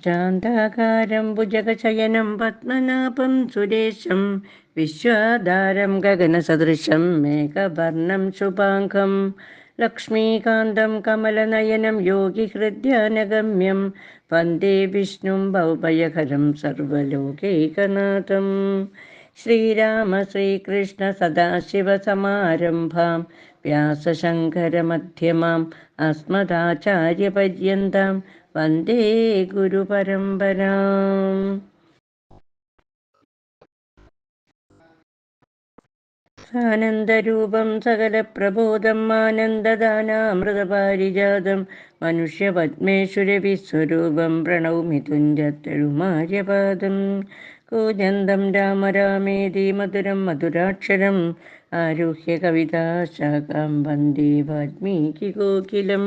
ശാന്താകാരം ഭുജഗശയനം പത്മനാഭം സുരേശം വിശ്വാധാരം ഗഗനസദൃശം മേഘവർണം ശുഭാംഗം ലക്ഷ്മീകാന്തം കമലനയനം യോഗിഹൃദ്യാനഗമ്യം വന്ദേ വിഷ്ണും ഭൗഭയഹരം സർവലോകൈകനാഥം. ശ്രീരാമ ശ്രീകൃഷ്ണ സദാശിവസമാരംഭാം വ്യാസശങ്കരമധ്യമാം അസ്മദാചാര്യപര്യന്താം വന്ദേ ഗുരുപരമ്പരാം. ആനന്ദരൂപം സകലപ്രബോധം ആനന്ദദാനാമൃതപാരിജാതം മനുഷ്യപത്മേശ്വരവിസ്വരൂപം പ്രണൗമി തുഞ്ചത്തെഴുമാര്യപാദം കൂജന്തം രാമ രാമേതി മധുരം മധുരാക്ഷരം ആരുഹ്യ കവിതാശാഖാം വന്ദേ വാൽമീകി കോകിലം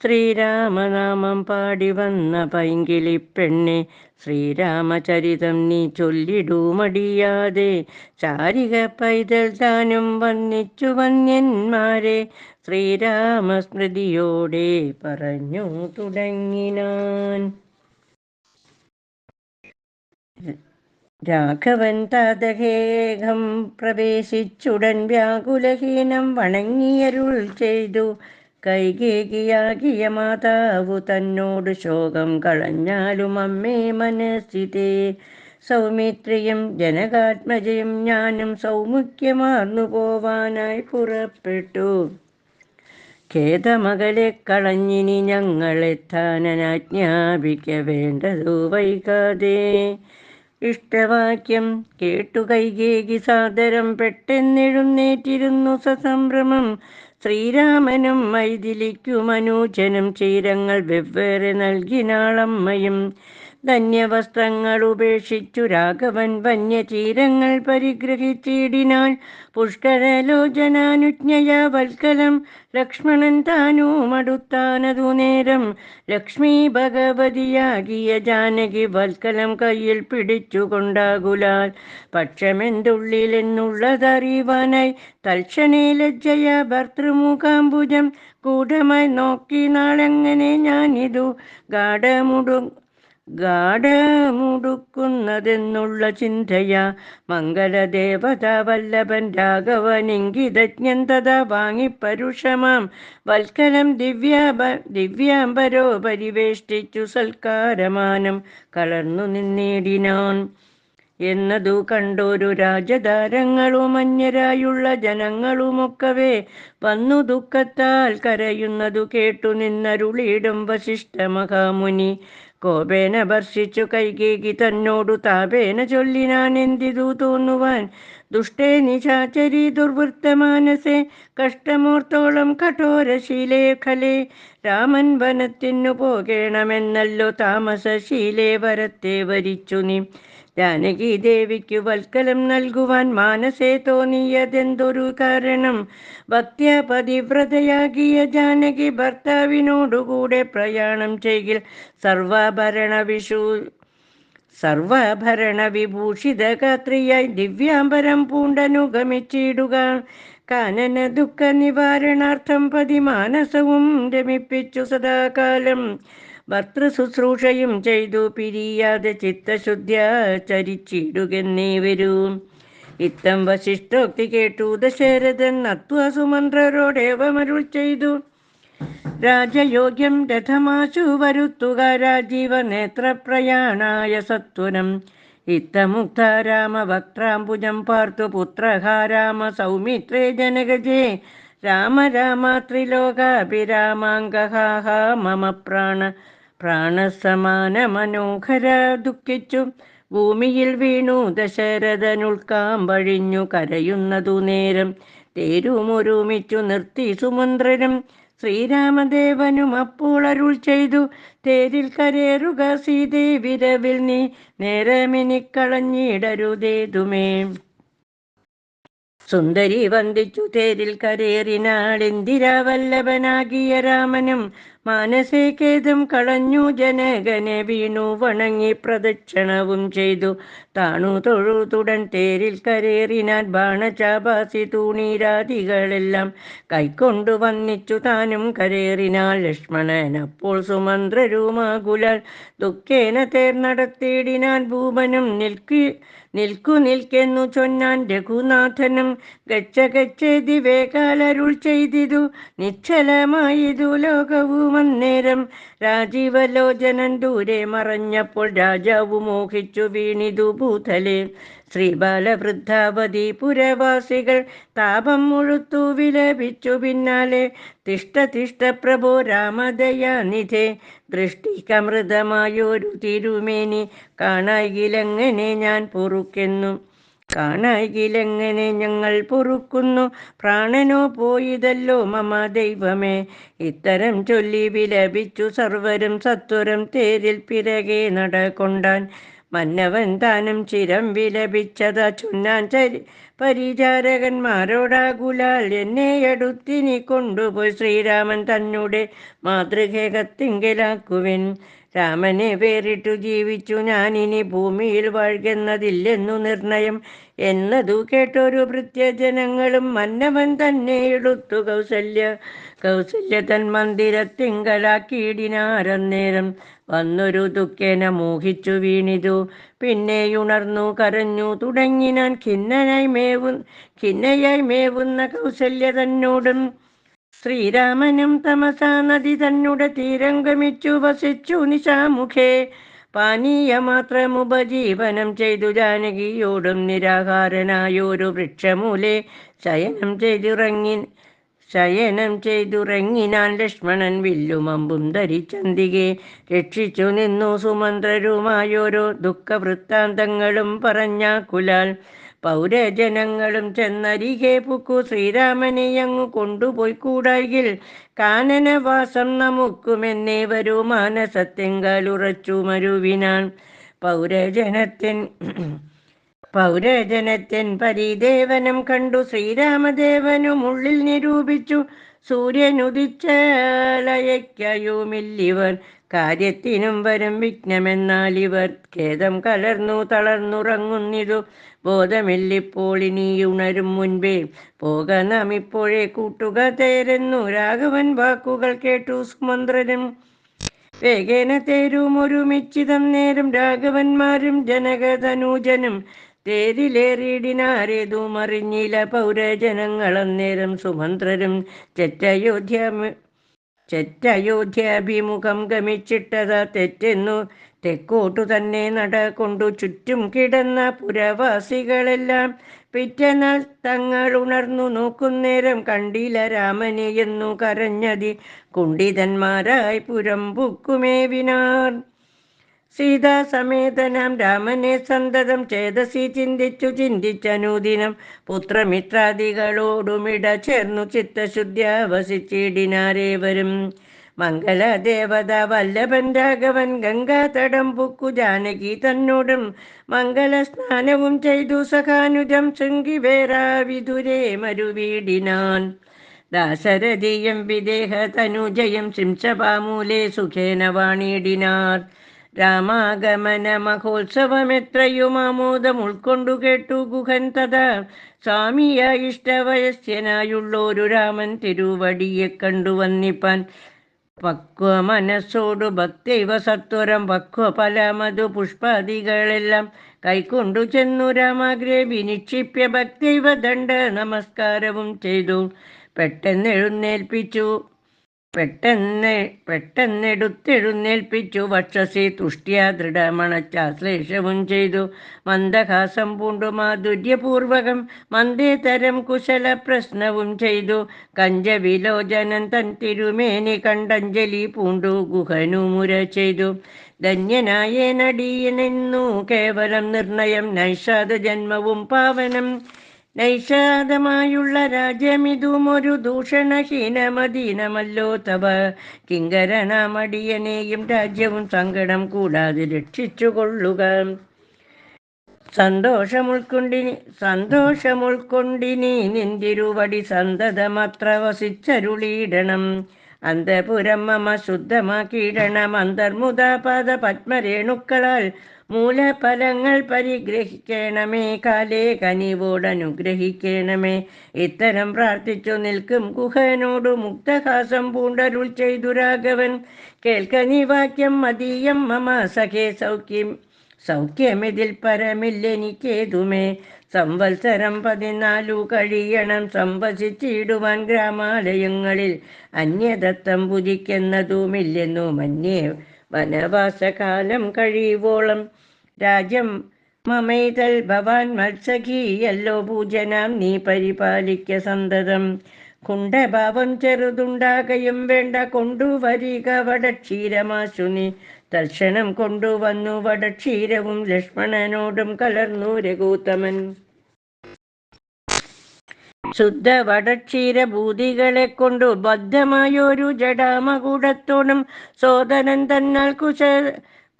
ശ്രീരാമനാമം പാടി വന്ന പൈങ്കിളി പെണ്ണെ ശ്രീരാമചരിതം നീ ചൊല്ലിടുമടിയാതെ ചാരിക പൈതൽ താനും വന്നിച്ചു വന്യന്മാരെ ശ്രീരാമസ്മൃതിയോടെ പറഞ്ഞു തുടങ്ങിനാൻ. രാഘവൻ താതകേകം പ്രവേശിച്ചുടൻ വ്യാകുലഹീനം വണങ്ങിയരുൾ ചെയ്തു. കൈകേകിയാകിയ മാതാവു തന്നോട് ശോകം കളഞ്ഞാലും അമ്മേ മനസ്സിതേ. സൗമിത്രിയും ജനകാത്മജയും ഞാനും സൗമുഖ്യമാർന്നു പോവാനായി പുറപ്പെട്ടു. ഖേദമകളെ കളഞ്ഞിനി ഞങ്ങളെത്താനാജ്ഞാപിക്ക വേണ്ടതു വൈകാതെ. ഇഷ്ടവാക്യം കേട്ടു കൈകേകി സാദരം പെട്ടെന്നെഴുന്നേറ്റിരുന്നു സസംഭ്രമം. ശ്രീരാമനും മൈഥിലിക്കും അനൂജനും ചീരങ്ങൾ വെവ്വേറെ നൽകിനാളമ്മയും ധന്യവസ്ത്രങ്ങൾ ഉപേക്ഷിച്ചു രാഘവൻ വന്യചീരങ്ങൾ പരിഗ്രഹിച്ചിടിനാൾ പുഷ്കരലോചനാനുജ്ഞയാ വൽക്കലം ലക്ഷ്മണൻ താനൂ മടുത്താനതു നേരം ലക്ഷ്മി ഭഗവതിയാകിയ ജാനകി വൽക്കലം കയ്യിൽ പിടിച്ചുകൊണ്ടാകുലാൽ പക്ഷമെന്തുള്ളിലെന്നുള്ളതറിവാനായി തൽക്ഷണേ ലജ്ജയ ഭർത്തൃമുഖാംബുജം ഗൂഢമായി നോക്കി നാളെങ്ങനെ ഞാനിതു ഗാഠമുടു ഗാഠമുടുക്കുന്നതെന്നുള്ള ചിന്തയ. മംഗലദേവത വല്ലഭൻ രാഘവനിങ്കിതജ്ഞൻ വാങ്ങി പരുഷമാം വൽക്കലം ദിവ്യ ദിവ്യാംബരോ പരിവേഷ്ടിച്ചു സൽക്കാരമാനം കളർന്നു നിന്നേടിനാൻ. എന്നതു കണ്ടൊരു രാജതാരങ്ങളും അന്യരായുള്ള ജനങ്ങളുമൊക്കവേ. വന്നു ദുഃഖത്താൽ കരയുന്നതു കേട്ടു നിന്നരുളിയിടും വശിഷ്ഠ മഹാമുനി. കോപേന ഭർഷിച്ചു കൈകേകി തന്നോടു താപേന ചൊല്ലിനാൻ എന്തിതു തോന്നുവാൻ? ദുഷ്ടേ നിശാചരി ദുർവൃത്തമാനസേ കഷ്ടമോർത്തോളം കഠോരശീലേ ഖലേ രാമൻ വനത്തിനു പോകേണമെന്നല്ലോ താമസശീലേ വരത്തെ വരിച്ചു നീ. ജാനകി ദേവിക്കു വൽക്കലം നൽകുവാൻ മാനസേ തോന്നിയതെന്തൊരു കാരണം? ഭക്ത്യ പതിവ്രതയാകിയ ജാനകി ഭർത്താവിനോടുകൂടെ പ്രയാണം ചെയ്യിൽ സർവാഭരണ വിഷു സർവാഭരണ വിഭൂഷിത കാത്രിയായി ദിവ്യാംബരം പൂണ്ടനുഗമിച്ചിടുക. കാനന ദുഃഖ നിവാരണാർത്ഥം പതിമാനസവും രമിപ്പിച്ചു സദാകാലം. ഭർത്തൃശുശ്രൂഷയും ചെയ്തു. പിരിയാതെ ചിത്തശുദ്ധ്യ ചരിച്ചിടുകെന്നേ വരൂ. ഇത്തം വശിഷ്ടോക്തി കേട്ടു. ദശരഥൻ അത്വസുമന്ത്രരോടേവമരുൾ ചെയ്തു. രാജയോഗ്യം രഥമാശു വരുത്തുക. രാജീവ നേത്രപ്രയാണായ സത്വനം. ഇത്തമുക്ത രാമവക്ത്രാംബുജം പാർത്തു. പുത്രഹ രാമ സൗമിത്രേ ജനകജേ. രാമ രാമ ത്രിലോകാഭിരാമാങ്കഹാ മമ പ്രാണ പ്രാണസമാന മനോഹര ദുഃഖിച്ചു. ഭൂമിയിൽ വീണു ദശരഥനുൾക്കാമ്പഴിഞ്ഞു കരയുന്നതു നേരം. തേരുമൊരുമിച്ചു നിർത്തി സുമന്ത്രനും ശ്രീരാമദേവനും അപ്പോൾ അരുൾ ചെയ്തു. തേരിൽ കരേറുക സീതേ വിരവിൽ നീ നേരമിനിക്കളഞ്ഞിടരുതേതുമേ സുന്ദരി വന്ദിച്ചു തേരിൽ കരേറിനാൾ. ഇന്ദിരാവല്ലഭനാകിയ രാമനും മാനസേ ഖേദം കളഞ്ഞു ജനകനെ വീണു വണങ്ങി പ്രദക്ഷിണവും ചെയ്തു. താണു തൊഴുതുടൻ തേരിൽ കരേറിനാൻ ബാണചാപാസി തൂണീരാതികളെല്ലാം കൈക്കൊണ്ടു വന്നിച്ചു. താനും കരേറിനാൾ ലക്ഷ്മണൻ അപ്പോൾ സുമന്ത്രരുമാകുലാൽ ദുഃഖേന തേർ നടത്തിയിടിനാൻ ഭൂപനും നിൽക്കി നിൽക്കു നിൽക്കെന്നു ചൊന്നാൻ രഘുനാഥനും ഗച്ഛ ഗച്ഛേതി വേകാലരുൾ ചെയ്തിതു. നിശ്ചലമായിതു ലോകവും അന്നേരം രാജീവലോചനൻ ദൂരെ മറഞ്ഞപ്പോൾ രാജാവ് മോഹിച്ചു വീണിതു ഭൂതലെ. ശ്രീബാലവൃദ്ധാവതി പുരവാസികൾ താപം മുഴുത്തു വിലപിച്ചു പിന്നാലെ. തിഷ്ട തിഷ്ട പ്രഭോ രാമദയാനിധേ ദൃഷ്ടിക്കമൃതമായൊരു തിരുമേനി കാണായിലെങ്ങനെ ഞാൻ പൊറുക്കെന്നു. കാണായിലെങ്ങനെ ഞങ്ങൾ പൊറുക്കുന്നു? പ്രാണനോ പോയിതല്ലോ മമ ദൈവമേ. ഇത്തരം ചൊല്ലി വിലപിച്ചു സർവരും സത്വരം തേരിൽ പിറകെ നടകൊണ്ടാൻ മന്നവൻ താനും ചിരം വിലപിച്ചത ചുന്നാൻ ചരി പരിചാരകന്മാരോടാകുലാൽ എന്നെ എടുത്തിനി കൊണ്ടുപോയി ശ്രീരാമൻ തന്നെ മാതൃകത്തിങ്കലാക്കുവൻ രാമനെ വേറിട്ടു ജീവിച്ചു. ഞാനിനി ഭൂമിയിൽ വാഴുന്നതില്ലെന്നു നിർണയം എന്നതു കേട്ടൊരു ഭൃത്യജനങ്ങളും മന്നവൻ തന്നെ എടുത്തു കൗസല്യ കൗസല്യ തൻ മന്ദിരത്തിങ്കലാക്കിയിടിനാരന്നേരം വന്നൊരു ദുഃഖേന മോഹിച്ചു വീണിതു. പിന്നെയുണർന്നു കരഞ്ഞു തുടങ്ങി ഞാൻ ഖിന്നനായി മേവു ഖിന്നയായി മേവുന്ന കൗസല്യ തന്നോടും ശ്രീരാമനും തമസാ നദി തന്നുടെ തീരംഗമിച്ചു വസിച്ചു നിശാമുഖേ. പാനീയമാത്രമുപജീവനം ചെയ്തു ജാനകിയോടും നിരാഹാരനായൊരു വൃക്ഷമൂലെ. ശയനം ചെയ്തിറങ്ങി ശയനം ചെയ്തുറങ്ങിനാൻ ലക്ഷ്മണൻ വില്ലുമമ്പും ധരിച്ചന്തികെ രക്ഷിച്ചു നിന്നു സുമന്ത്രരുമായോരോ ദുഃഖവൃത്താന്തങ്ങളും പറഞ്ഞ കുലാൽ പൗരജനങ്ങളും ചെന്നരികെ പുക്കു ശ്രീരാമനെ അങ്ങു കൊണ്ടുപോയി കൂടായിൽ കാനനവാസം നമുക്കുമെന്നേ വരൂ മാനസത്യങ്ങളുറച്ചു മരുവിനാൻ. പൗരജനത്തിൻ പൗരജനത്തിൻ പരിദേവനം കണ്ടു ശ്രീരാമദേവനും ഉള്ളിൽ നിരൂപിച്ചു. സൂര്യനുദിച്ചാലയക്കയുമില്ലിവർ കാര്യത്തിനും വരും വിഘ്നമെന്നാൽ ഇവർ ഖേദം കലർന്നു തളർന്നുറങ്ങുന്നിതു. ബോധമില്ലിപ്പോൾ ഇനി ഉണരും മുൻപേ. പോക നാം ഇപ്പോഴേ കൂട്ടുക തേരുന്നു. രാഘവൻ വാക്കുകൾ കേട്ടു സുമന്ത്രനും. വേഗേന തേരും ഒരുമിച്ചിതം നേരം രാഘവന്മാരും ജനകതനൂജനും തേരിലേറിയിടിനാരേതും അറിഞ്ഞില്ല പൗരജനങ്ങളന്നേരം സുമന്ത്രരും ചെറ്റയോധ്യ ചെറ്റയോധ്യാഭിമുഖം ഗമിച്ചിട്ടത് തെറ്റെന്നു തെക്കോട്ടു തന്നെ നട കൊണ്ടു ചുറ്റും കിടന്ന പുരവാസികളെല്ലാം പിറ്റനാൾ തങ്ങൾ ഉണർന്നു നോക്കുന്നേരം കണ്ടില്ല രാമനെ എന്നു കരഞ്ഞതി കുണ്ഠിതന്മാരായി പുരം പുക്കുമേവിനാർ സീതാസമേതനാം രാമനെ സന്തതം ചേതസി ചിന്തിച്ചു ചിന്തിച്ചനുദിനം പുത്രമിത്രാദികളോടുമിട ചേർന്നു ചിത്തശുദ്ധ്യ വസിച്ചിടിനാരേവരും മംഗളദേവത വല്ലഭൻ രാഘവൻ ഗംഗാതടം പുക്കു ജാനകി തന്നോടും മംഗളസ്നാനവും ചെയ്തു സഖാനുജം ശൃംഗിവേരാ വിതുരേ മരുവീടിനാൻ. ദാശരഥിയം വിദേഹ തനുജയം ശിംശപാമൂലേ സുഖേന വാണിടിനാർ. രാമാഗമന മഹോത്സവമെത്രയും ആമോദം ഉൾക്കൊണ്ടു കേട്ടു ഗുഹൻ തഥാ. സ്വാമിയ ഇഷ്ടവയസ്യനായുള്ളൊരു രാമൻ തിരുവടിയെ കണ്ടു വന്നിപ്പാൻ. പക്വ മനസ്സോടു ഭക്തിവ സത്വരം പക്വ ഫലമതു പുഷ്പാദികളെല്ലാം കൈക്കൊണ്ടു ചെന്നു രാമാഗ്രേ വിനിക്ഷിപ്യ ഭക്തൈവ ദണ്ഡ നമസ്കാരവും ചെയ്തു. പെട്ടെന്ന് എഴുന്നേൽപ്പിച്ചു പെട്ടെന്ന് പെട്ടെന്നെടുത്തെഴുന്നേൽപ്പിച്ചു വക്ഷസി തുഷ്ട്യാ ദൃഢമണച്ചാശ്ലേഷവും ചെയ്തു. മന്ദഹാസം പൂണ്ടു മാധുര്യപൂർവകം മന്ദേതരം കുശല പ്രശ്നവും ചെയ്തു. കഞ്ചവിലോചനൻ തൻ തിരുമേനി കണ്ടഞ്ജലി പൂണ്ടു ഗുഹനുമുര ചെയ്തു. ധന്യനായ നടിയനെന്നു കേവലം നിർണയം നൈഷാദ ജന്മവും പാവനം. നൈഷാദമായുള്ള രാജ്യമിതും ഒരു ദൂഷണഹീനമദീനമല്ലോ തവ. കിങ്കരനാമടിയനെയും രാജ്യവും സങ്കടം കൂടാതെ രക്ഷിച്ചുകൊള്ളുക. സന്തോഷമുൾക്കൊണ്ടിനി സന്തോഷമുൾക്കൊണ്ടിനി നിന്തിരുവടി സന്തതമത്ര വസിച്ചരുളീടണം അന്തപുരം മമ ശുദ്ധമാക്കിയിടണം അന്തർമുദാപാദ പത്മരേണുക്കളാൽ മൂലഫലങ്ങൾ പരിഗ്രഹിക്കണമേ കാലേ കനിവോടനുഗ്രഹിക്കണമേ. ഇത്തരം പ്രാർത്ഥിച്ചു നിൽക്കും ഗുഹനോടു മുക്തഹാസം പൂണ്ടരുൾ ചെയ്തു രാഘവൻ. കേൾക്കനി വാക്യം മതീയം മമ സഖേ സൗഖ്യം. സൗഖ്യമിതിൽ പരമില്ലെനിക്കേതുമേ? സംവത്സരം പതിനാലു കഴിയണം സംവസിച്ചിടുവാൻ ഗ്രാമാലയങ്ങളിൽ അന്യദത്തം പുതിക്കുന്നതുമില്ലെന്നു മന്യേ വനവാസകാലം കഴിയുവോളം രാജ്യം മമൈതൽ. ഭവാൻ മത്സഖിയല്ലോ പൂജനാം നീ പരിപാലിക്ക സന്തതം. കുണ്ടഭാവം ചെറുതുണ്ടാകയും വേണ്ട കൊണ്ടുവരിക വടക്ഷീരമാശു നീ തൽക്ഷണം കൊണ്ടുവന്നു വടക്ഷീരവും ലക്ഷ്മണനോടും കലർന്നു രഘൂത്തമൻ. ശുദ്ധ വടക്ഷീരഭൂതികളെ കൊണ്ടു ബദ്ധമായൊരു ജഡാമകൂടത്തോടും സോദനൻ തന്നാൽ കുശ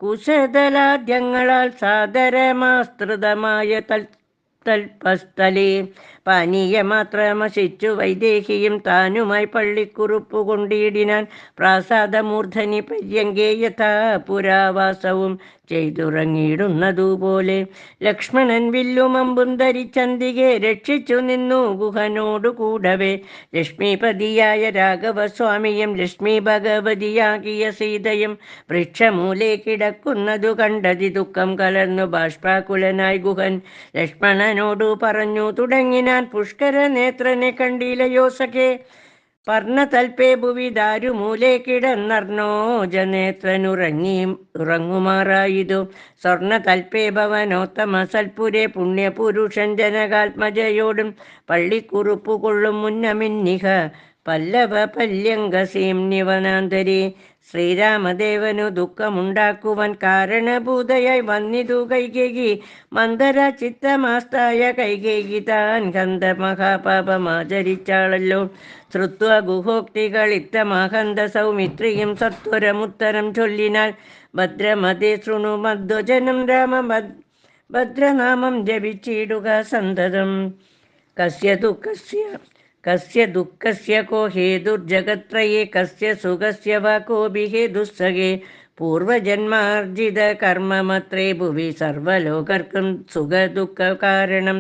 കുശതലാദ്യങ്ങളാൽ സാദരമാസ്തൃതമായ തൽ തൽപസ്ഥലേ. പാനീയമാത്രമശിച്ചു വൈദേഹിയും താനുമായി പള്ളിക്കുറുപ്പു കൊണ്ടിടിനാൻ പ്രാസാദമൂർധനി പര്യങ്കേ പുരാവാസവും ചെയ്തുറങ്ങിയിടുന്നതുപോലെ ലക്ഷ്മണൻ വില്ലുമമ്പും ധരിച്ചന്തികെ രക്ഷിച്ചു നിന്നു ഗുഹനോടു കൂടവേ ലക്ഷ്മീപതിയായ രാഘവസ്വാമിയും ലക്ഷ്മി ഭഗവതിയാകിയ സീതയും വൃക്ഷമൂലെ കിടക്കുന്നതു കണ്ടതി ദുഃഖം കലർന്നു. ബാഷ്പാകുലനായി ഗുഹൻ ലക്ഷ്മണനോടു പറഞ്ഞു തുടങ്ങിനാൻ പുഷ്കര നേത്രനെ കണ്ടിലയോ സഖേ പർണതൽപേ ഭുവി ദാരുമൂലെ ഉറങ്ങുമാറായിതു ഉറങ്ങുമാറായതു. സ്വർണതൽപേ ഭവനോത്തമ സൽപുരെ പുണ്യപുരുഷൻ ജനകാത്മജയോടും പള്ളിക്കുറുപ്പു കൊള്ളും മുന്നമിന്നിഹ. പല്ലവ പല്യങ്കസീം നിവനാന്തരി. ശ്രീരാമദേവനു ദുഃഖമുണ്ടാക്കുവാൻ കാരണഭൂതയായി വന്നിതു കൈകേകി. മന്ദര ചിത്തമാസ്തായ കൈകേകി താൻ ഗന്ധ മഹാപാപമാചരിച്ചാളല്ലോ ശ്രുത്വ ഗുഹോക്തികൾ ഇത്തമാഹന്ത സൗമിത്രിയും സത്വരമുത്തരം ചൊല്ലിനാൽ ഭദ്രമതി ശൃണു മധ്വജനം രാമ ഭദ്രനാമം ജപിച്ചിടുക സന്തതം. കസ്യ ദുഃഖസ്യ കസ്യ ദുഃഖസ്യ കോ ഹേതുർജഗത്രയേ കസ്യ സുഖസ്യ വാ കോപി ദുസ്സഹേ പൂർവജന്മാർജിത കർമ്മമത്രേ ഭുവി സർവലോകർക്കും സുഖദുഃഖ കാരണം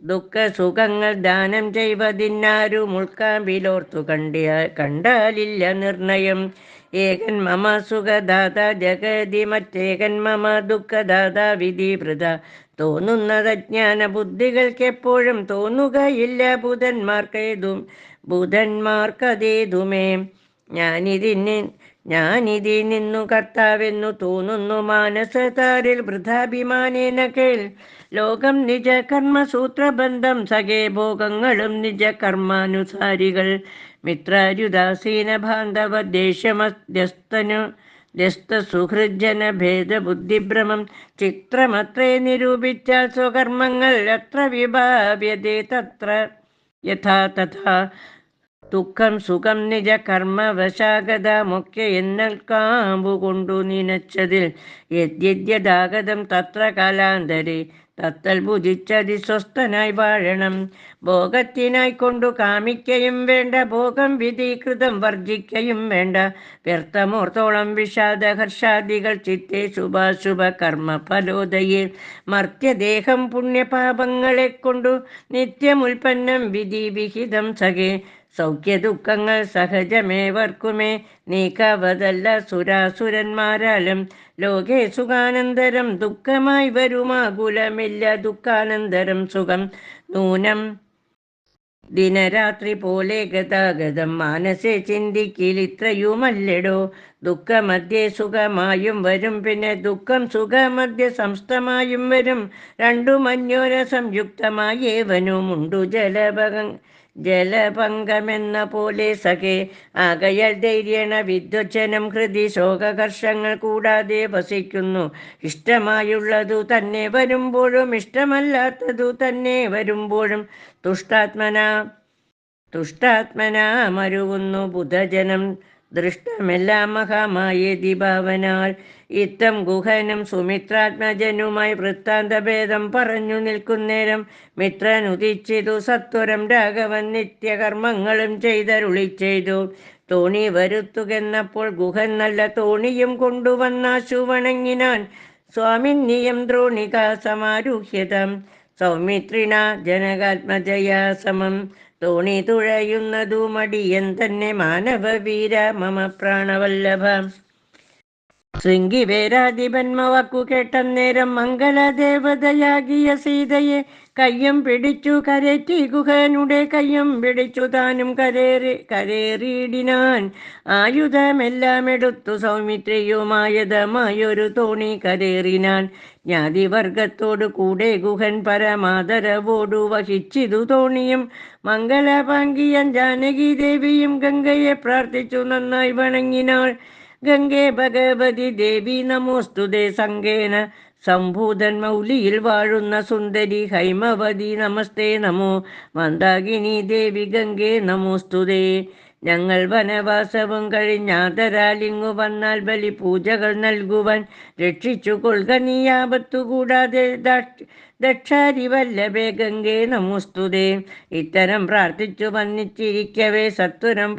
ദുഃഖ സുഖങ്ങൾ ദാനം ചെയ്വതിന്നാരും ഉൾക്കാമ്പിലോർത്തു കണ്ടിയ കണ്ടാലില്ല നിർണയം. ഏകൻ മമ സുഖദാത ജഗതി മറ്റേകൻ മമ ദുഃഖദാത വിധിഭൃത തോന്നുന്നതജ്ഞാന ബുദ്ധികൾക്കെപ്പോഴും തോന്നുകയില്ല. ബുധന്മാർക്കേതും ബുധന്മാർക്കതേതുമേ. ഞാനിതിന് ഞാനിതി നിന്നു കർത്താവെന്നു തോന്നുന്നു മാനസതാരിൽ വൃഥാഭിമാനേന കേൾ. ലോകം നിജ കർമ്മസൂത്രബന്ധം സഖേ ഭോഗങ്ങളും നിജ കർമാനുസാരികൾ. മിത്രാരുദാസീന ബാന്ധവ ദേശമധ്യസ്തനു സുഹൃജന ഭേദബുദ്ധിഭ്രമം ചിത്രമത്രേ നിരൂപിച്ചാൽ സ്വകർമ്മങ്ങൾ എത്ര വിഭാവ്യതേ തത്ര. യഥാ തഥാ ദുഃഖം സുഖം നിജ കർമ്മവശാഗതമൊക്കെ എന്നൽ കാമ്പു കൊണ്ടു നിനച്ചതിൽ യദ്യദ്യതാഗതം തത്ര കാലാന്തരെ. തത്തൽ ഭുജിച്ചതി സ്വസ്ഥനായി വാഴണം. ഭോഗത്തിനായി കൊണ്ടു കാമിക്കയും വേണ്ട ഭോഗം വിധീകൃതം വർജിക്കയും വേണ്ട. വ്യർത്ഥമോർത്തോളം വിഷാദ ഹർഷാദികൾ ചിത്തെ ശുഭാശുഭ കർമ്മ ഫലോദയെ മർത്യദേഹം പുണ്യപാപങ്ങളെ കൊണ്ടു നിത്യമുൽപ്പന്നം വിധി വിഹിതം സഖേ സൗഖ്യദുഃഖങ്ങൾ സഹജമേവർക്കുമേ. നീക്കാവതല്ല സുരാസുരന്മാരാലും. ലോകേ സുഖാനന്തരം ദുഃഖമായി വരുമാകുലമില്ല ദുഃഖാനന്തരം സുഖം. നൂനം ദിനരാത്രി പോലെ ഗതാഗതം. മാനസെ ചിന്തിക്കിൽ ഇത്രയുമല്ലടോ. ദുഃഖമധ്യേ സുഖമായും വരും. പിന്നെ ദുഃഖം സുഖമധ്യ സംസ്ഥമായും വരും. രണ്ടും അന്യോര സംയുക്തമായേവനുമുണ്ടു ജലഭഗ ജലപങ്കമെന്ന പോലെ സഖേ ആകയാൽ ധൈര്യേണ വിദ്വജനം ഹൃതി ശോകകർഷങ്ങൾ കൂടാതെ വസിക്കുന്നു. ഇഷ്ടമായുള്ളതു തന്നെ വരുമ്പോഴും ഇഷ്ടമല്ലാത്തതു തന്നെ വരുമ്പോഴും തുഷ്ടാത്മന തുഷ്ടാത്മന മരുവുന്നു ബുധജനം. ദൃഷ്ടമെല്ലാം മഹാമായ ദിഭാവനാൽ ഇത്തം ഗുഹനും സുമിത്രാത്മജനുമായി വൃത്താന്തഭേദം പറഞ്ഞു നിൽക്കുന്നേരം മിത്രൻ ഉദിച്ചിതു സത്വരം രാഘവൻ നിത്യകർമ്മങ്ങളും ചെയ്തരുളി ചെയ്തു. തോണി വരുത്തുകെന്നപ്പോൾ ഗുഹൻ നല്ല തോണിയും കൊണ്ടുവന്നാശു വണങ്ങിനാൻ സ്വാമിന്യം ദ്രോണിക സമാരൂഹ്യതം. സൗമിത്രിണ ജനകാത്മജയാ സമം. തോണി തുഴയുന്നതു മടിയൻ തന്നെ മാനവവീര മമ പ്രാണവല്ലഭ. ശൃംഗിവേരാധിപന്മ വാക്കു കേട്ടന്നേരം മംഗളദേവതയാകിയ സീതയെ കയ്യം പിടിച്ചു കരറ്റി ഗുഹനുടെ കയ്യം പിടിച്ചു താനും കരേറി കരേറിയിടിനാൻ. ആയുധമെല്ലാം എടുത്തു സൗമിത്രിയുമായതമായൊരു തോണി കരേറിനാൻ. ജ്ഞാതിവർഗത്തോടു കൂടെ ഗുഹൻ പരമാദരവോടു വഹിച്ചിതു തോണിയും. മംഗളപാങ്കിയൻ ജാനകി ദേവിയും ഗംഗയെ പ്രാർത്ഥിച്ചു നന്നായി വണങ്ങിനാൾ. ഗംഗേ ഭഗവതി ദേവി നമോസ്തുതേ സംഗേന. സംഭൂതൻ മൗലിയിൽ വാഴുന്ന സുന്ദരി ഹൈമവതി നമസ്തേ നമോ. മന്ദാകിനി ദേവി ഗംഗേ നമോസ്തുതേ ഞങ്ങൾ വനവാസവും കഴിഞ്ഞാതരാലിങ്ങു വന്നാൽ ബലി പൂജകൾ നൽകുവാൻ രക്ഷിച്ചു കൊൽക നീ ആപത്തു ദക്ഷാരി വല്ലഭേ ഗംഗേ നമോസ്തുതേ. ഇത്തരം പ്രാർത്ഥിച്ചു വന്നിച്ചിരിക്കവേ സത്വരം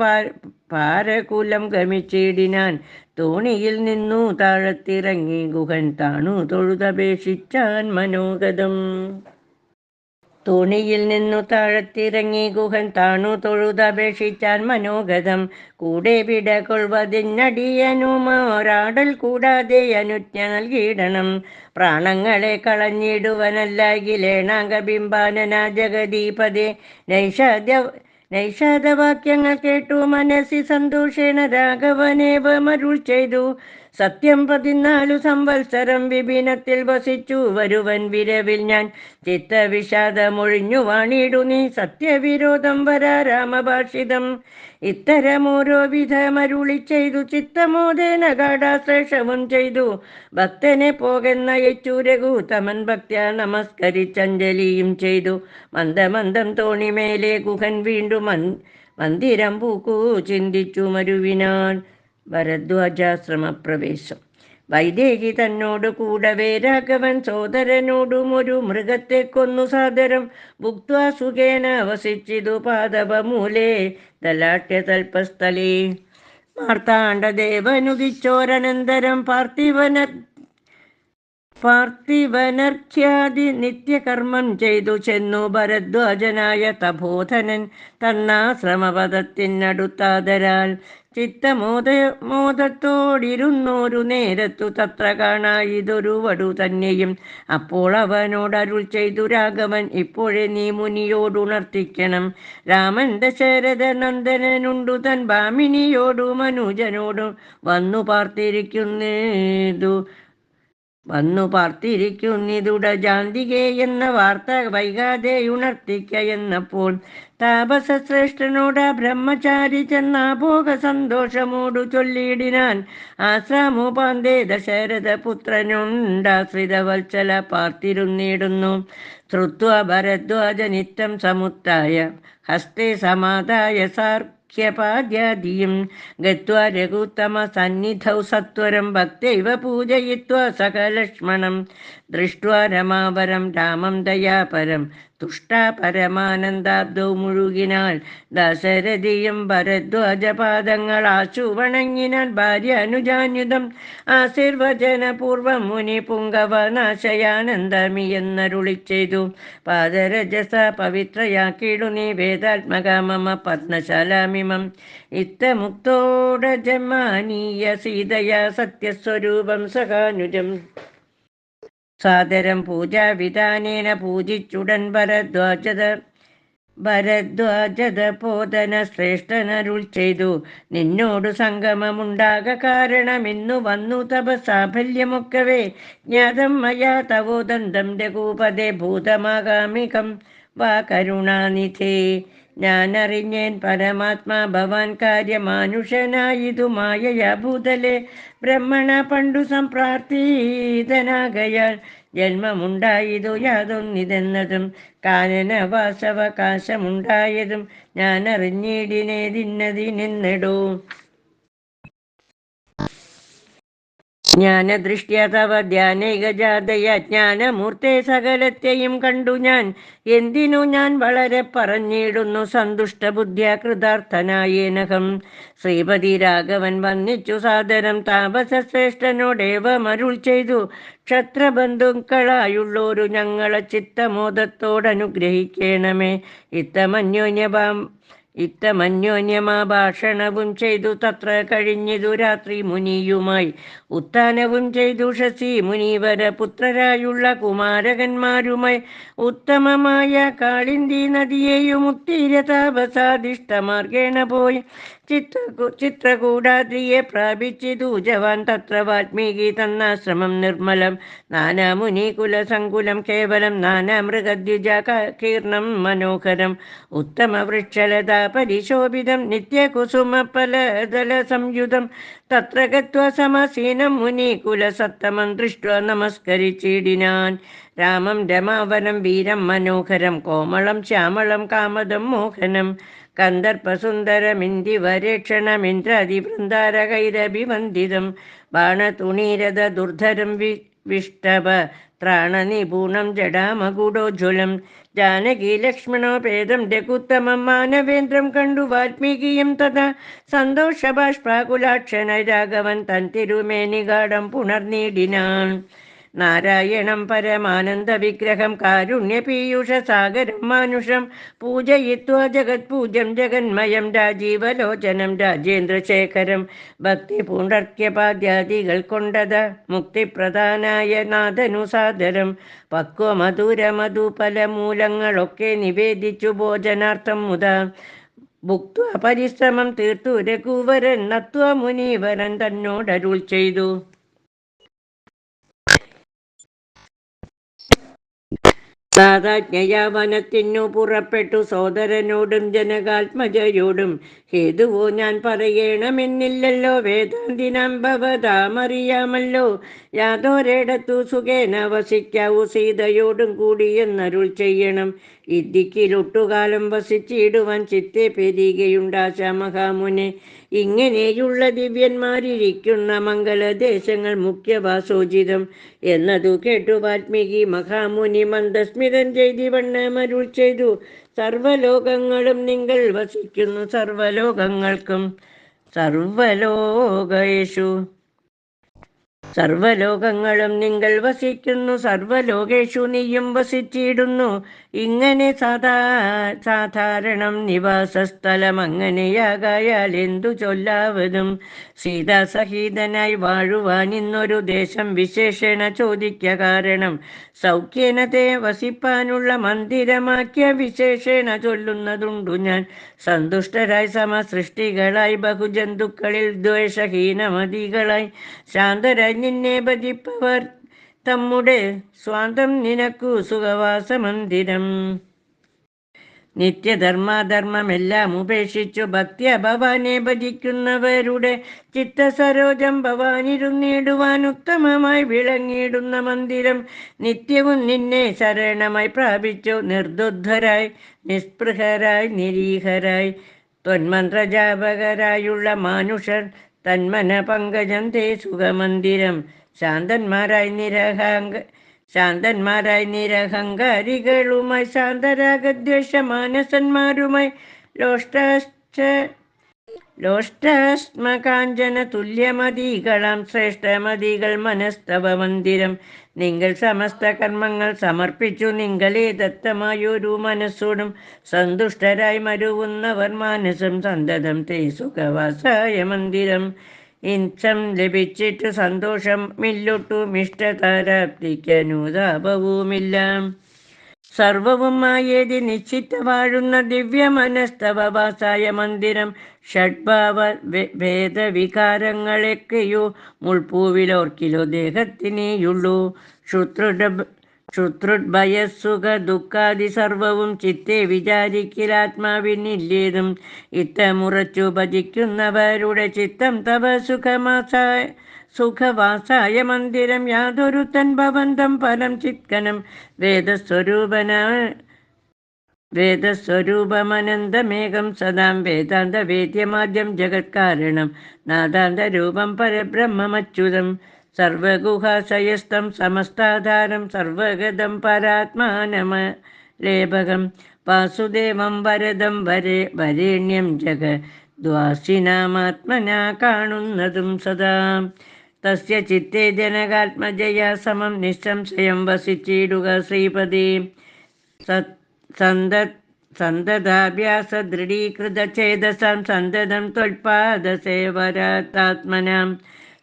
പാരകുലം ഗമിച്ചിടിനാൻ. തോണിയിൽ നിന്നു താഴത്തിറങ്ങി ഗുഹൻ താണു തൊഴുതപേക്ഷിച്ചാൻ മനോഗതം. തോണിയിൽ നിന്നു താഴത്തിറങ്ങി ഗുഹൻ താണു തൊഴുതപേക്ഷിച്ചാൻ മനോഗതം. കൂടെ വിട കൊള്ളുവതിനടിയനുമോരാടൽ കൂടാതെ അനുജ്ഞ നൽകിയിടണം. പ്രാണങ്ങളെ കളഞ്ഞിടുവനല്ലാകിലേണാംഗബിംബാനന ജഗദീപതെ നൈഷാദ്യ നൈഷാദവാക്യങ്ങൾ കേട്ടു മനസ്സി സന്തോഷേണ രാഘവനേവമരുൾ ചെയ്തു. സത്യം പതിനാലു സംവത്സരം വിപിനത്തിൽ വസിച്ചു. വരുവൻ വിരവിൽ ഞാൻ ചിത്തവിഷാദമൊഴിഞ്ഞു വാണിടു നീ. സത്യവിരോധം വരാ രാമഭാഷിതം. ഇത്തരമോരോ വിധമരുളി ചെയ്തു. ചിത്തമോദേന ഗാഠാശ്ലേഷവും ചെയ്തു. ഭക്തനെ പോകുന്ന യച്ചൂരകൂതമൻ ഭക്ത്യ നമസ്കരിച്ചഞ്ജലിയും ചെയ്തു. മന്ദമന്ദം തോണിമേലെ ഗുഹൻ വീണ്ടും മന്ദിരം പൂക്കൂ ചിന്തിച്ചു മരുവിനാൻ ഭരദ്വാജാശ്രമപ്രവേശം. വൈദേഹി തന്നോട് കൂടവേ രാഘവൻ സോദരനോടും ഒരു മൃഗത്തെ കൊന്നു സാദരം. ഭുക്വാ സുഖേന വസിച്ചിതു പാദവമൂലേ. ദലാട്യ തൽപസ്ഥലേ മാർത്താണ്ഡദേവനുദിച്ചോരനന്തരം പാർത്ഥിവന പാർത്ഥിവനർഖ്യാതി നിത്യകർമ്മം ചെയ്തു ചെന്നു ഭരദ്വാജനായ തബോധനൻ തന്നാശ്രമപദത്തിനടുത്താതരാൽ ചിത്തമോദ മോദത്തോടിരുന്നോരു നേരത്തു തത്ര കാണായിതൊരു വടു തന്നെയും. അപ്പോൾ അവനോടരുൾ ചെയ്തു രാഘവൻ ഇപ്പോഴേ നീ മുനിയോടുണർത്തിക്കണം. രാമൻ ദശരഥ നന്ദനനുണ്ടു തൻ ഭാമിനിയോടും അനുജനോടും വന്നു പാർത്തിരിക്കുന്നതു. വന്നു പാർത്തിരിക്കുന്നിതുട ജാന്തികെ എന്ന വാർത്ത വൈകാതെ ഉണർത്തിക്ക എന്നപ്പോൾ താപസശ്രേഷ്ഠനോട് ബ്രഹ്മചാരി ചെന്ന ഭോഗ സന്തോഷമോടു ചൊല്ലിയിടിനാൻ ആശ്രാമോപാന്തേ ദശരഥ പുത്രനുണ്ടാശ്രിത വത്സല പാർത്തിരുന്നിടുന്നു ശ്രുത്വ ഭരദ്വാജനിത്തം സമുത്തായ ഹസ്തേ സമാതായ സാർ ഗത്വാ രഘുത്തമ സന്നിധൗ സത്വരം ഭക്തൈവ പൂജയിത്വാ സകലക്ഷ്മണം. ദൃഷ്ട്വാ രമാവരം രാമം ദയാപരം തുഷ്ടാ പരമാനന്ദാബ്ദൗ മുഴുകിനാൽ ദശരഥിയും ഭരദ്വാജപാദങ്ങൾ ആശു ഭാര്യ അനുജാന്യുതം ആശീർവചനപൂർവം മുനി പുങ്കവനാശയാനന്ദമിയെന്നരുളി ചെയ്തു. പാദരജസ പവിത്രയാക്കിയിടു നീ വേദാത്മക മമ പത്മശാലാമിമം ഇത്തമുക്തോടജമാനീയ സീതയാ സത്യസ്വരൂപം സഖാനുജം സാദരം പൂജാവിധാനേന പൂജിച്ചുടൻ ഭരദ്വാജത ഭരദ്വാജത പോതന ശ്രേഷ്ഠനരുൾ ചെയ്തു. നിന്നോട് സംഗമമുണ്ടാക കാരണമെന്നു വന്നു തപസാഫല്യമൊക്കവേ. ജ്ഞാതം മയാ തവോദന്തം രഘൂപതേ ഭൂതമാകാമികം. വാ കരുണാനിധേ. ഞാനറിഞ്ഞേൻ പരമാത്മാ ഭവാൻ കാര്യമാനുഷനായിതു മായയാ ഭൂതലെ. ബ്രഹ്മണ പണ്ടു സംപ്രാർത്ഥീതനാകയാൽ ജന്മമുണ്ടായതു യാതൊന്നിതെന്നതും കാനനവാസവകാശമുണ്ടായതും ഞാൻ അറിഞ്ഞിടിനേതിന്നതിനെന്നിടൂ ജ്ഞാനദൃഷ്ട്യ ധ്യാനൈകജാതയ ജ്ഞാനമൂർത്തെ സകലത്തെയും കണ്ടു ഞാൻ. എന്തിനു ഞാൻ വളരെ പറഞ്ഞിടുന്നു സന്തുഷ്ട ബുദ്ധ്യ കൃതാർത്ഥനായേനകം ശ്രീപതി രാഘവൻ വന്നിച്ചു സാദരം താപസശ്രേഷ്ഠനോടേവമരുൾ ചെയ്തു. ക്ഷത്രബന്ധുക്കളായുള്ളോരു ഞങ്ങളെ ചിത്തമോദത്തോടനുഗ്രഹിക്കണമേ. ഇത്തമന്യോന്യഭാം ഇത്തമന്യോന്യമാ ഭാഷണവും ചെയ്തു തത്ര കഴിഞ്ഞതു രാത്രി മുനിയുമായി. ഉത്താനവും ചെയ്തു ശശി മുനീവര പുത്രരായുള്ള കുമാരകന്മാരുമായി. ഉത്തമമായ കാളിന്തി നദിയെയും ഉത്തീര താപസാധിഷ്ഠമാർഗേണ പോയി. ചിത്ര ചിത്രകൂടാദ്രിയെ പ്രാപിച്ചിതു ജവാൻ തത്ര വാൽമീകി തന്നാശ്രമം നിർമ്മലം. നാനാമുനികുലസങ്കുലം കേവലം നാനാമൃഗദ്വിജ കീർണം മനോഹരം. ഉത്തമവൃക്ഷലതാ പരിശോഭിതം നിത്യകുസുമഫലദല സംയുതം തത്ര ഗത്വ സമസീനം മുനികുലസത്തമം ദൃഷ്ട്വ നമസ്കരിച്ചിടിനാൻ. രാമം രമാവനം വീരം മനോഹരം. കോമളം ശ്യാമളം കാമദം മോഹനം. കന്ദർപ്പസുന്ദരമിന്ദിവരേക്ഷണമിന്ദ്രാതിവൃന്ദാരകൈരഭിവന്ദിതം ബാണതുണീരഥ ദുർധരം വി വിഷ്ടവ ത്രാണനിപൂണം ജഡാമകുടോജ്വലം. ജാനകി ലക്ഷ്മണോപേതം രഘുത്തമം മാനവേന്ദ്രം കണ്ടു വാൽമീകിയും തഥാ സന്തോഷബാഷ്പാകുലാക്ഷണ രാഘവൻ തൻ തിരുമേനികാടം പുണർനീടിനാൻ. നാരായണം പരമാനന്ദ വിഗ്രഹം കാരുണ്യപീയൂഷ സാഗരം മാനുഷം പൂജയിത്വാ ജഗത്പൂജം ജഗന്മയം രാജീവലോചനം രാജേന്ദ്രശേഖരം ഭക്തി പൂണ്ടർക്യപാദ്യാദികൾ കൊണ്ടത മുക്തിപ്രധാനായ നാഥനു സാദരം പക്വമധുര മൂലങ്ങളൊക്കെ നിവേദിച്ചു ഭോജനാർത്ഥം മുത. ഭുക്ത പരിശ്രമം തീർത്തു രഘുവരൻ നത്വ മുനീവരൻ തന്നോടരുൾ ചെയ്തു. സാധാജ്ഞയാ വനത്തിനു പുറപ്പെട്ടു സോദരനോടും ജനകാത്മജയോടും ഹേതുവോ ഞാൻ പറയണമെന്നില്ലല്ലോ വേദാന്തിനാം ഭവതാമറിയാമല്ലോ യാതൊരിടത്തു സുഖേന വസിക്കാവൂ സീതയോടും കൂടി എന്നരുൾ ചെയ്യണം. ഇദ്ദിക്കിലൊട്ടുകാലം വസിച്ചിടുവാൻ ചിത്തെ പെരികയുണ്ടാശ മഹാമുനെ ഇങ്ങനെയുള്ള ദിവ്യന്മാരിരിക്കുന്ന മംഗളദേശങ്ങൾ മുഖ്യവാസോചിതം എന്നതു കേട്ടു വാൽമീകി മഹാമുനി മന്ദസ്മിതൻ ചെയ്തി വണ്ണമരുൾ ചെയ്തു. സർവലോകങ്ങളും നിങ്ങൾ വസിക്കുന്നു സർവലോകങ്ങൾക്കും സർവലോകേഷു സർവലോകങ്ങളും നിങ്ങൾ വസിക്കുന്നു സർവലോകേഷു നീയും വസിച്ചിടുന്നു. ഇങ്ങനെ സാധാ സാധാരണം നിവാസസ്ഥലം അങ്ങനെയാകായാൽ എന്തു ചൊല്ലാവതും? സീതാസഹിതനായി വാഴുവാൻ ഇന്നൊരു ദേശം വിശേഷണ ചോദിക്ക കാരണം സൗഖ്യനത്തെ വസിപ്പാനുള്ള മന്ദിരമാക്കിയ വിശേഷണ ചൊല്ലുന്നതുണ്ടു ഞാൻ. സന്തുഷ്ടരായി സമസൃഷ്ടികളായി ബഹുജന്തുക്കളിൽ ദ്വേഷഹീനമതികളായി ശാന്തരായി നിന്നെ ഭജിപ്പവർ. തമ്മുടെ സ്വാന്തം നിനക്കു സുഖവാസമന്ദിരം. നിത്യധർമാധർമ്മമെല്ലാം ഉപേക്ഷിച്ചു ഭക്തിയ ഭവാനെ ഭജിക്കുന്നവരുടെ ചിത്തസരോജം ഭവാനിരുന്നിടുവാൻ ഉത്തമമായി വിളങ്ങിയിടുന്ന മന്ദിരം നിത്യവും നിന്നെ ശരണമായി പ്രാപിച്ചു നിർദുദ്ധരായി നിസ്പൃഹരായി നിരീഹരായി. ത്വന്മന്ത്രജാപകരായുള്ള മാനുഷർ തന്മന പങ്കജം തേ സുഖമന്ദിരം. ശാന്തന്മാരായി നിരഹാങ്ക ശാന്തന്മാരായി നിരഹങ്കാരികളുമായി ശാന്തരാഗദ്വേഷ മാനസന്മാരുമായി ലോഷ്ടാശ്ച ലോഷ്ടാശ്മകാഞ്ചന തുല്യമതികളാം ശ്രേഷ്ഠമതികൾ മനസ്തവ മന്ദിരം നിങ്ങൾ സമസ്ത കർമ്മങ്ങൾ സമർപ്പിച്ചു നിങ്ങളെ ദത്തമായൊരു മനസ്സോടും സന്തുഷ്ടരായി മരുവുന്നവർ മാനസം സന്തതം തേ സുഖവാസായ മന്ദിരം. ഇൻസം ലഭിച്ചിട്ട് സന്തോഷം മില്ലൊട്ടും ഇഷ്ടതാരാപ്തിക്കനുതാപവുമില്ല സർവവും മായേതി നിശ്ചിത വാഴുന്ന ദിവ്യമനസ്തവവാസായ മന്ദിരം ഷഡ്ഭാവ ഭേദവികാരങ്ങളൊക്കെയോ മുൾപ്പൂവിലോർക്കിലോ ദേഹത്തിനേയുള്ളൂ. ശുത്രുഡ ശുത്രുഡ്ഭയസുഖ ദുഃഖാദി സർവവും ചിത്തെ വിചാരിക്കലാത്മാവിനില്ലേതും ഇത്തമുറച്ചു ഭജിക്കുന്നവരുടെ ചിത്തം തവ സുഖമാസായ സുഖവാസായ മന്ദിരം യാതൊരു തൻ ഭവന്തം ഫലം ചിത്കനം വേദസ്വരൂപന വേദസ്വരൂപമനന്തമേകം സദാം വേദാന്ത വേദ്യമാദ്യം ജഗത്കാരണം. നാദാന്തരൂപം പരബ്രഹ്മമച്യുതം. സർവഗുഹാശയസ്ഥം സമസ്താധാരം സർവഗതം പരാത്മാനമ ലേപകം. വാസുദേവം വരദം വരേ വരേണ്യം ജഗ. ദ്വാസിനാമാത്മനാ കാണുന്നതും സദാ തസ്യ ചിത്തേ ജനകാത്മജയ സമം നിസ്സംശയം വസിച്ചിടുക ശ്രീപതി സന്ത സന്തതാഭ്യാസ ദൃഢീകൃതചേതസാം സന്തതം ത്വൽപാദസേവരാത്താത്മനാം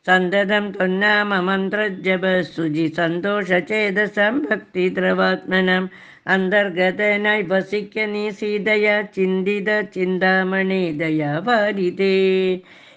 സന്തതം ത്വന്നാമമന്ത്രജപ സുജി സന്തോഷചേതസാം ഭക്തിദ്രവാത്മനാം. അന്തർഗതനായി വസിക്ക നീ സീതയ ചിന്തിത ചിന്താമണി ദയാവാരിതേ